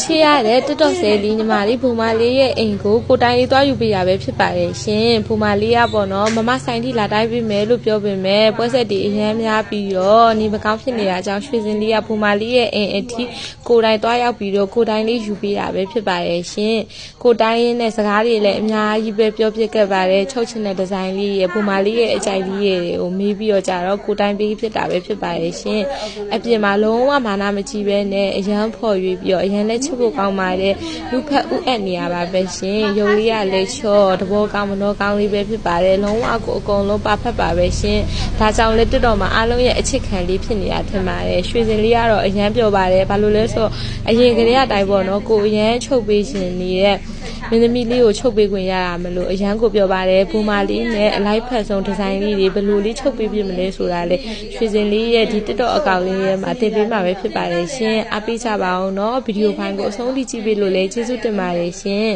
ချစ်ရတဲ့တက်တော့ဆဲလီညီမလေးဘူမလေးရဲ့အိမ်ကိုကိုတိုင်းလေးသွားယူပေးရပဲဖြစ်ပါတယ်ရှင်ဘူမလေးကပေါ့နော်မမဆိုင်ထိလာတိုင်းပေးမယ်လို့ပြောပေမဲ့ပွဲဆက်တီအရန်များပြီးတော့ညီမကောင်းဖြစ်နေတာကြောင့်ရွှေစင်လေးကဘူမလေးရဲ့အိမ်အထိကိုတိုင်းသွားရောက်ပြီးတော့ကိုတိုင်းလေးယူပေးရပဲဖြစ်ပါတယ်ရှင်ကိုတိုင်းရင်းနဲ့စကားတွေလည်းအများကြီးပဲပြောပြခဲ့ပါတယ်ချုပ်ချင်တဲ့ဒီဇိုင်းလေးရဲ့ဘူမလေးရဲ့အကြိုက်လေးတွေကိုမေးပြီးတော့ကြတော့ကိုတိုင်းပေးဖြစ်တာပဲဖြစ်ပါတယ်ရှင်အပြင်မှာလုံးဝမာနမကြီးပဲနဲ့အရန်ဖော်ရွေးပြီးတော့အရန်လက်ချစ်ဖို့ကောင်းပါတယ်လူဖက်ဥအပ်နေရပါပဲရှင်ရုပ်လေးကလည်းချော့တဘောကောင်းမနောကောင်းလေးပဲဖြစ်ပါတယ်လုံးဝကိုအကုန်လုံးပါဖက်ပါပဲရှင်ဒါကြောင့်လက်တက်တော်မှာအားလုံးရဲ့အချစ်ခံလေးဖြစ်နေတာထင်ပါတယ်ရွှေစင်လေးကတော့အရန်ပျော်ပါတယ်ဘာလို့လဲဆိုတော့အရင်ကလေးကတိုင်ပေါ့နော်ကိုအရန်ချုပ်ပေးရှင်နေတဲ့ မင်းသမီးလေးကိုချုပ်ပေးခွင့်ရတာမလို့အရန်ကိုပြောပါတယ်ဘူမာလေးနဲ့အလိုက်ဖက်ဆုံးဒီဇိုင်းလေးတွေဘယ်လိုလေးချုပ်ပေးပြမလဲဆိုတာလေရွှေစင်လေးရဲ့ဒီတက်တော်အကောင့်လေးရဲ့မှာတင်ပေးမှာပဲဖြစ်ပါတယ်ရှင်အားပေးကြပါအောင်เนาะဗီဒီယိုဖိုင်ကိုအဆုံးထိကြည့်ပေးလို့လည်းကျေးဇူးတင်ပါတယ်ရှင်